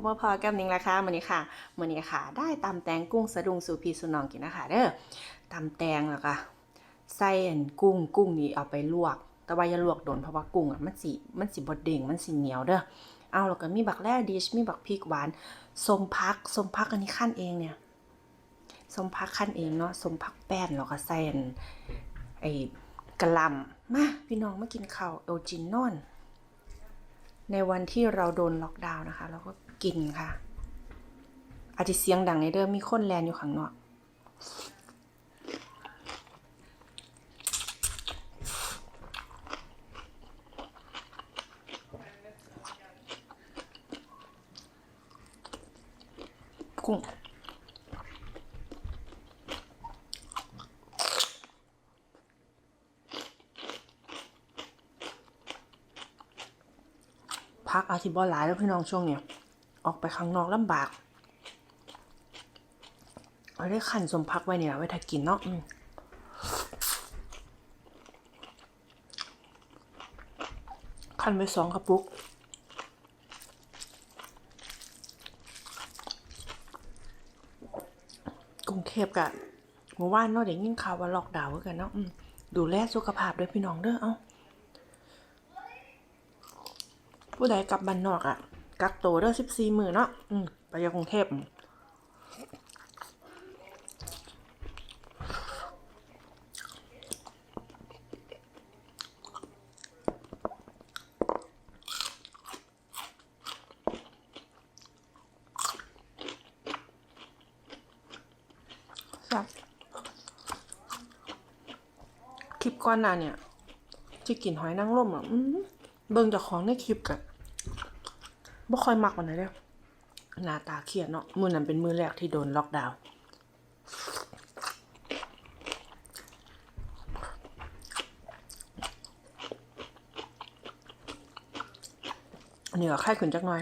บมาพอกับนิงราคามื้อนี้ค่ะมื้อนี้ค่ะ ได้ตำแตงกุ้งสะดุงสู่พี่สุนองกินนะคะเด้อตำแตงแล้วก็ใส่อันกุ้งกุ้งนี่เอาไปลวก แต่ว่าอย่าลวกโดนเพราะว่ากุ้งอะมันสิมันสิบ่เด้งมันสิเหนียวเด้อเอาแล้วก็มีบักแร่ดิชมีบักพริกหวานสมพักสมพักอันนี้ขั้นเองเนี่ยสมพักขั้นเองเนาะสมพักแป้นแล้วก็ใส่อันไอ้กะลำมาพี่น้องมากินข้าวโอจินนอน ในวันที่เราโดนล็อกดาวน์นะคะ เราก็ กินค่ะ อาจจะเสียงดังในเดิมมีคนแลนอยู่ข้างนอกกุ้งพักอาทิตย์บอลหลายแล้วพี่น้องช่วงเนี้ย ออกไปข้างนอกลำบากเอาได้ขันสมพักไว้เนี่ยไว้ถ้ากินเนาะอืมขันไปสองกระปุกกรุงเทพกะเมื่อวานเนาะเด็กยิ่งข่าวว่าล็อกดาวน์คือกันเนาะอืมดูแลสุขภาพด้วยพี่น้องเด้อเอ้าผู้ใดกลับบ้านนอกอะ่ะ กักตัวเด้อสิบสี่มือเนาะอืมไปยังกรุงเทพครับคลิปก่อนหน้าเนี่ยที่กินหอยนางรมอะอืมเบิ่งจากของในคลิปกะ บ่ค่อยมักวันไหนเด้อหน้าตาเครียดเนาะมื้อนั้นเป็นมื้อแรกที่โดนล็อกดาวน์เหนือไข้ขึ้นจักหน่อย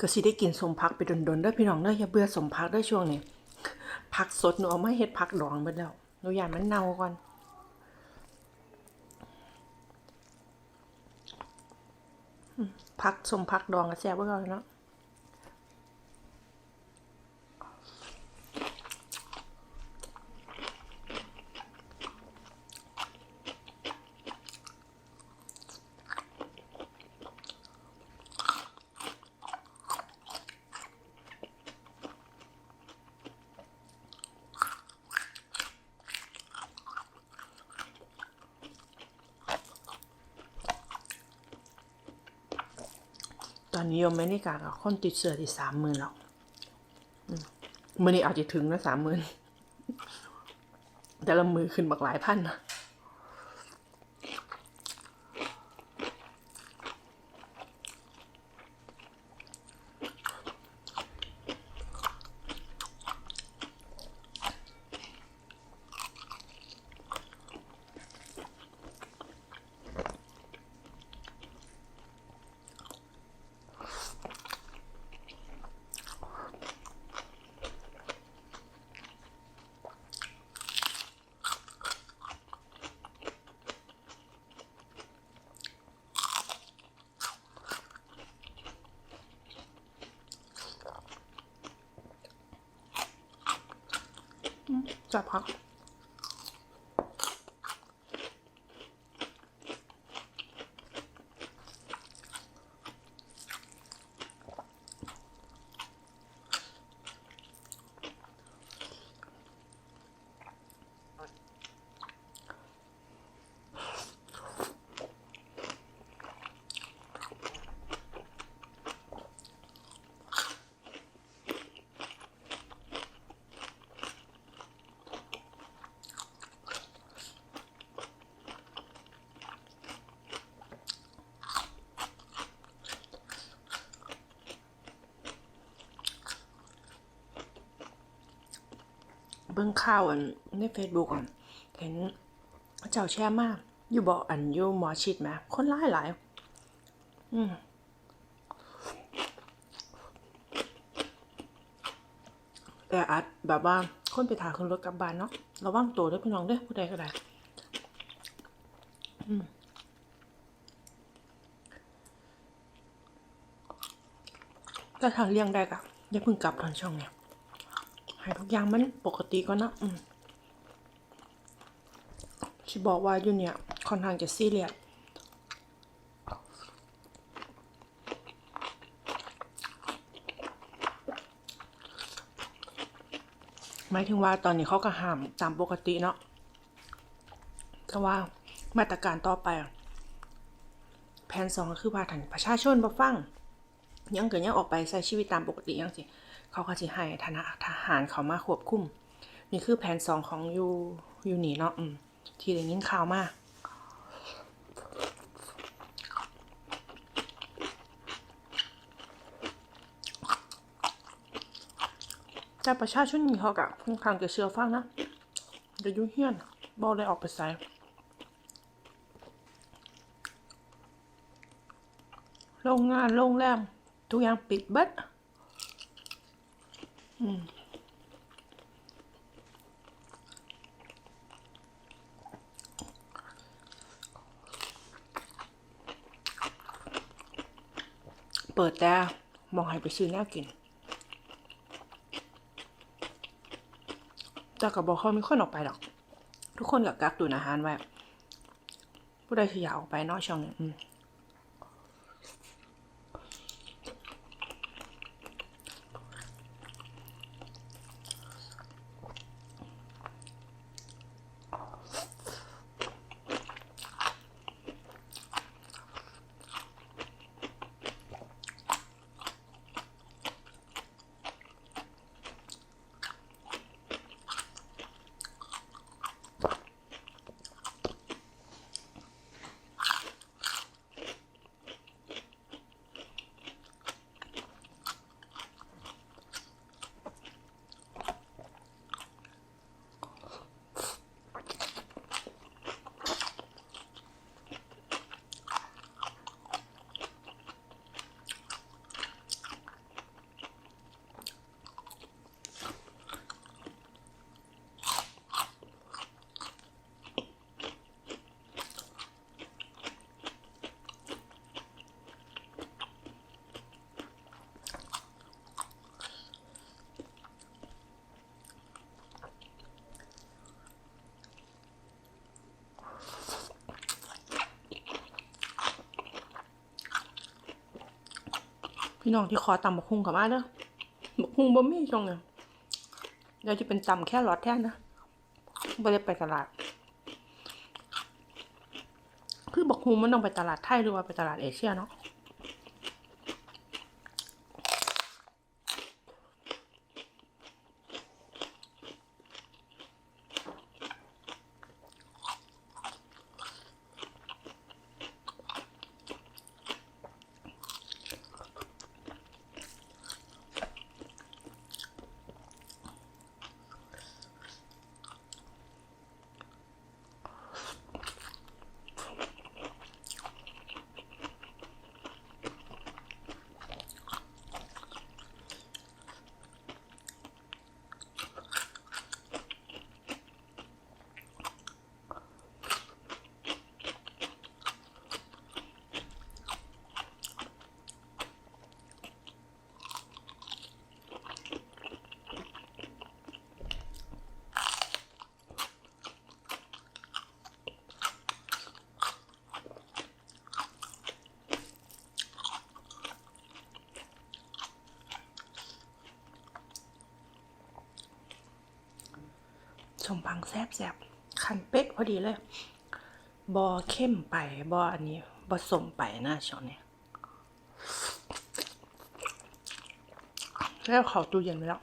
ก็สิได้กินสมพักไปดนๆเด้อพี่น้องเด้ออย่าเบื่อสมพักด้วยช่วงนี้ผักสดหนูเอามาเฮ็ดผักดองเบิดแล้วหนูอยากมันเน่าก่อนพักสมพักดองก็แซ่บเบิ่อนเนาะ อนนี้ยมไม่ได้กากบคนติดเสือที่สามหมื่นแล้วอืมมือนี้อาจจะถึงนะสามหมื่นแต่ละมือขึ้นบักหลายพันนะ จับ เบิ่งข่าวอันในเฟซบุ๊กอะเห็นเจ้าแช่มาก อยู่บ่อันอยู่หมอชิดไหมคนร้ายหลายอืมแต่อัดแบบว่าคนไปถ่ายคนรถกลับบ้านเนาะระว่างตัวด้วยพี่น้องด้วยผู้ใดก็ได้อืถ้าทางเลี่ยงได้ก็อย่าเพิ่งกลับทอนช่องเนี่ย ให้ทุกอย่างมันปกติก่อนเนาะอืมชิบอกว่าอยู่เนี่ยค่อนข้างจะซีเรียสหมายถึงว่าตอนนี้เขาก็ห้ามตามปกติเนาะแต่ว่ามาตรการต่อไปแผนสองก็คือว่าถันประชาชนบ่ฟัง ยังเกิดยังออกไปใช้ชีวิตตามปกติยังสิ เขาก็จะให้ธนาทหารเขามาควบคุมนี่คือแผนสองของยูยูนี่เนาะที่ได้ยินข่าวมาแต่ประชาชนนี่เขากะค่อนข้างจะเชื่อฟังนะเดี๋ยวยุ่งเฮียนบอกเลยออกไปใส่โรงงาน โรงแรม ทุกอย่างปิดเบิด เปิดแต่มองให้ไปซื้อแนวกินแต่กับอกเขามีคนออกไปหรอก ทุกคนกับกักตุนอาหารไว้ผู้ใดที่อยากออกไปนอกช่องเนี่ย พี่น้องที่คอตำบักฮุงกับมาเด้อบักฮุงบ่มีช่องเนี่ยเดี๋ยวจะเป็นตำแค่รอดแท่นนะไม่ได้ไปตลาด คือบักฮุงมันต้องไปตลาดไทยหรือว่าไปตลาดเอเชียเนาะ สมพังแซบแซบคันเป๊กพอดีเลยบอเข้มไปบออันนี้บอสมไปนะช้องนี้แล้วขอตู้เย็นไปแล้ว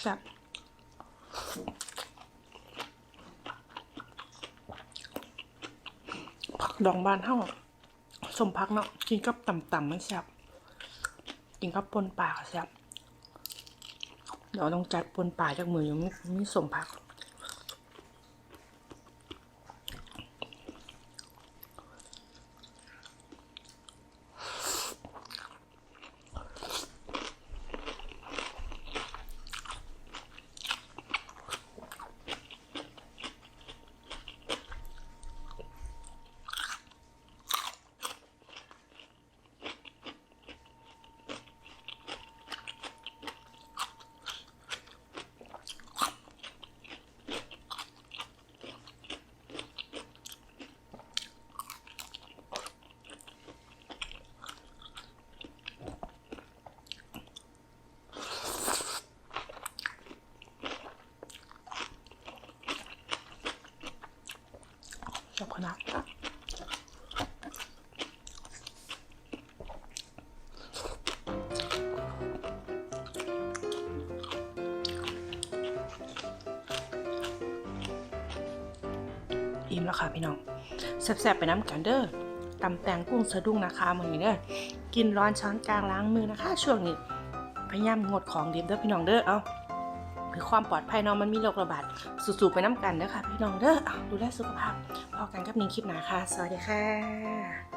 แซ่บผักดองบานเท่าสมพักเนาะกินกับต่ำๆมันแซ่บกินกับปนป่ากแซ่บเดี๋ยวต้องจัดปนป่าจากมือยังไม่มีสมพัก อิ่มแล้วค่ะพี่น้องแซ่บๆไปน้ำกันเด้อตำแตงกุ้งสะดุ้งนะคะมือนี้เด้อกินร้อนช้อนกลางล้างมือนะคะ ช่วงนี้พยายามงดของดิมเด้อพี่น้องเด้อเอาคือความปลอดภัยน้องมันมีโรคระบาดสู่ๆไปน้ำกันเด้อค่ะพี่น้องเด้อเอาดูแลสุขภาพพอกันกับนิงคลิปหนาค่ะ สวัสดีค่ะ